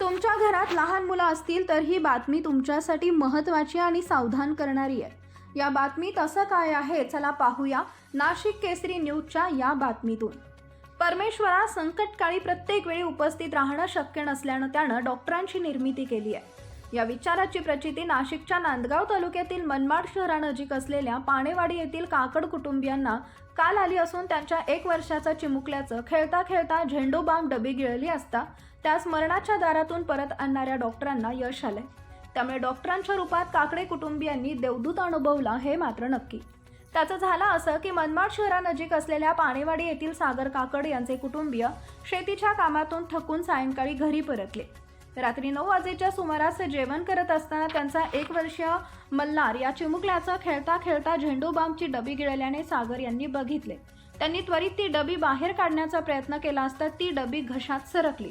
तुमच्या घरात लहान मुलं असतील तर ही बातमी तुमच्यासाठी महत्त्वाची आणि सावधान करणारी आहे. या बातमीत असं काय आहे चला पाहूया नाशिक केसरी न्यूजच्या या बातमीतून. परमेश्वरा संकटकाळी प्रत्येक वेळी उपस्थित राहणं शक्य नसल्यानं त्यानं डॉक्टरांची निर्मिती केली आहे. या विचाराची प्रचिती नाशिकच्या नांदगाव तालुक्यातील मनमाड शहरानजीक असलेल्या पाणेवाडी येथील काकड कुटुंबियांना काल आली असून त्यांच्या एक वर्षाचा चिमुकल्याचं खेळता खेळता झेंडू बाम डबी गिळली असता त्यास मरणाच्या दारातून परत आणणाऱ्या डॉक्टरांना यश आले त्यामुळे डॉक्टरांच्या रूपात काकडे कुटुंबियांनी देवदूत अनुभवला हे मात्र नक्की. त्याचं झालं असं की मनमाड शहरानजीक असलेल्या पाणेवाडी येथील सागर काकड यांचे कुटुंबीय शेतीच्या कामातून थकून सायंकाळी घरी परतले. रात्री नऊ वाजेच्या सुमारास जेवण करत असताना त्यांचा एक वर्षीय मल्हार या चिमुकल्याचा खेळता खेळता झेंडू बामची डबी गिळल्याने सागर यांनी बघितले. त्यांनी त्वरित ती डबी बाहेर काढण्याचा प्रयत्न केला असता ती डबी घशात सरकली.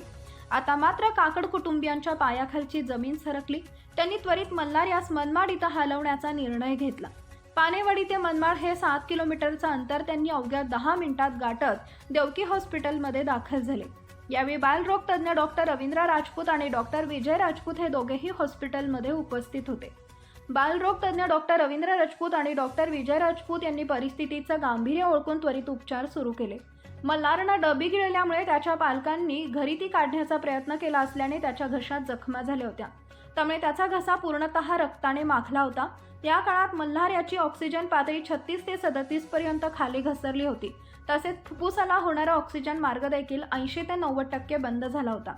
आता मात्र काकड कुटुंबियांच्या पायाखालची जमीन सरकली. त्यांनी त्वरित मल्हार यास मनमाड इथं हलवण्याचा निर्णय घेतला. पानेवाडी ते मनमाड हे सात किलोमीटरचं अंतर त्यांनी अवघ्या दहा मिनिटात गाठत देवकी हॉस्पिटलमध्ये दाखल झाले. यावेळी बालरोग तज्ज्ञ डॉक्टर रवींद्र राजपूत आणि डॉक्टर विजय राजपूत हे दोघेही हॉस्पिटलमध्ये उपस्थित होते. बालरोग तज्ज्ञ डॉक्टर रवींद्र राजपूत आणि डॉक्टर विजय राजपूत यांनी परिस्थितीचं गांभीर्य ओळखून त्वरित उपचार सुरू केले. मल्हारनं डबी गिळल्यामुळे त्याच्या पालकांनी घरी ती काढण्याचा प्रयत्न केला असल्याने त्याच्या घशात जखमा झाल्या होत्या. त्यामुळे त्याचा घसा पूर्णतः रक्ताने माखला होता. त्या काळात मल्हार याची ऑक्सिजन पातळी छत्तीस ते सदतीस पर्यंत खाली घसरली होती. तसेच फुफ्फुसाला होणारा ऑक्सिजन मार्ग देखील ऐंशी ते नव्वद टक्के बंद झाला होता.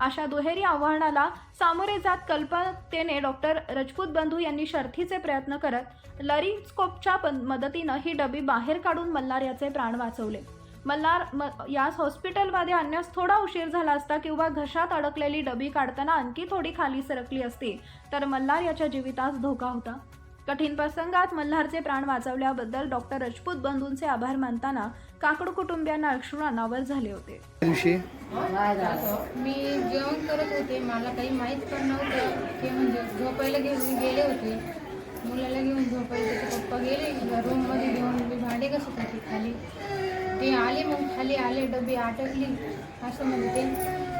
अशा दुहेरी आव्हानाला सामोरे जात कल्पतेने डॉक्टर रजपूत बंधू यांनी शर्थीचे प्रयत्न करत लरिस्कोपच्या मदतीनं ही डबी बाहेर काढून मल्हार याचे प्राण वाचवले. मल्हार म यास हॉस्पिटलमध्ये आणण्यास थोडा उशीर झाला असता किंवा घशात अडकलेली डबी काढताना आणखी थोडी खाली सरकली असती तर मल्हार याच्या जीवितास धोका होता. कठीण प्रसंगात मल्हारचे प्राण वाचवल्याबद्दल डॉक्टर रजपूत बंधूंचे आभार मानताना काकड कुटुंबियांना अश्रू अनावर झाले होते. दिवशी? मी जेवण करत होते. मला काही माहीत पण नव्हतं की म्हणजे झोपायला घेऊन गेले होते. मुलाला घेऊन झोपायला त्याचे पप्पा गेले. रूममध्ये घेऊन मी भांडे घसत होते खाली. ते आले मग खाली आले डबी आटकली. असं म्हणजे ते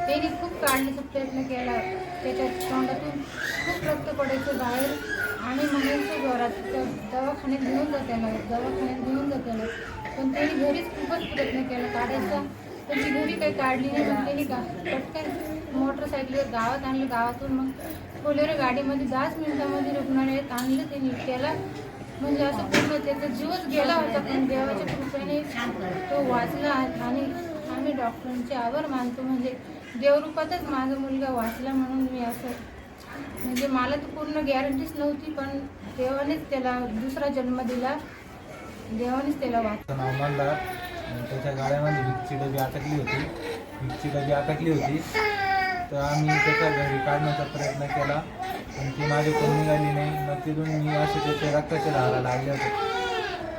त्यांनी खूप काढण्याचा प्रयत्न केला. त्याच्या तोंडातून खूप रक्त पडायचं बाहेर. आणि म्हणायचं जोरात तर दवाखान्यात घेऊन जा दवाखान्यात घेऊन जा पण त्यांनी घरीच खूपच प्रयत्न केला काढायचा. पण ती घरी काही काढली नाही मग गा पटकन मोटरसायकलीवर गावात आणलं गावातून मग बोलेरो गाडीमध्ये दहाच मिनिटामध्ये रुग्णालयात आणलं त्यांनी. त्याला म्हणजे असं पूर्ण त्याचा जीवच गेला होता पण देवाच्या कृपेने तो वाचला आणि आम्ही डॉक्टरांचे आभार मानतो. म्हणजे देवरूपातच माझा मुलगा वाचला म्हणून मी असं म्हणजे मला तर पूर्ण गॅरंटीच नव्हती पण देवानेच त्याला दुसरा जन्म दिला. देवानेच त्याला वाचला त्याचं त्याच्या गाड्यामध्ये विकची डबी अटकली होती. विकची डबी अटकली होती. तर आम्ही त्याच्या घरी काढण्याचा प्रयत्न केला. पण ती माझी कोण निघाली नाही. मग तिथून मी असे त्याचे रक्ताचे धारा लागले होते.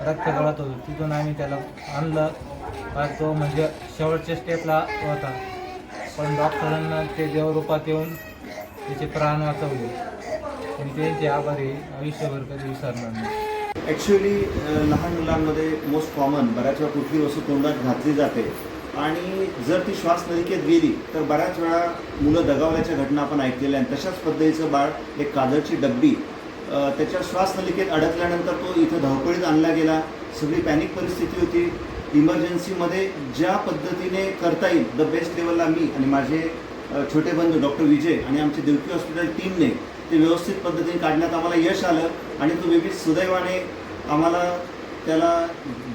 रक्त गळत होतो. तिथून आम्ही त्याला आणलं. का तो म्हणजे शेवटच्या स्टेपला होता. पण डॉक्टरांना ते देवरूपात येऊन त्याचे प्राण वाचवले आणि त्यांचे आभारी आयुष्यभर कधी विसरणार नाही. ॲक्च्युली लहान मुलांमध्ये मोस्ट कॉमन बऱ्याच वेळा कुठली वस्तू तोंडात घातली जाते. आणि जर ती श्वास नलिकेत गेली तर बऱ्याच वेळा मुलं दगावल्याच्या घटना आपण ऐकलेल्या आहेत. तशाच पद्धतीचं बाळ एक काजळची डब्बी त्याच्या श्वास नलिकेत अडकल्यानंतर तो इथं धावपळीत आणला गेला. सगळी पॅनिक परिस्थिती होती. इमर्जन्सीमध्ये ज्या पद्धतीने करता येईल द बेस्ट लेवलला मी आणि माझे छोटे बंधू डॉक्टर विजय आणि आमची देवकी हॉस्पिटल टीमने ते व्यवस्थित पद्धतीने काढण्यात आम्हाला यश आलं आणि तो बेबी सुदैवाने आम्हाला त्याला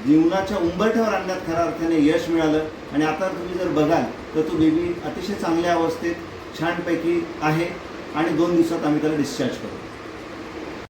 जीवनाच्या उंबरठ्यावर आणण्यात खऱ्या अर्थाने यश मिळालं. आणि आता तुम्ही जर बघाल तर तो बेबी अतिशय चांगल्या अवस्थेत छानपैकी आहे आणि दोन दिवसात आम्ही त्याला डिस्चार्ज करू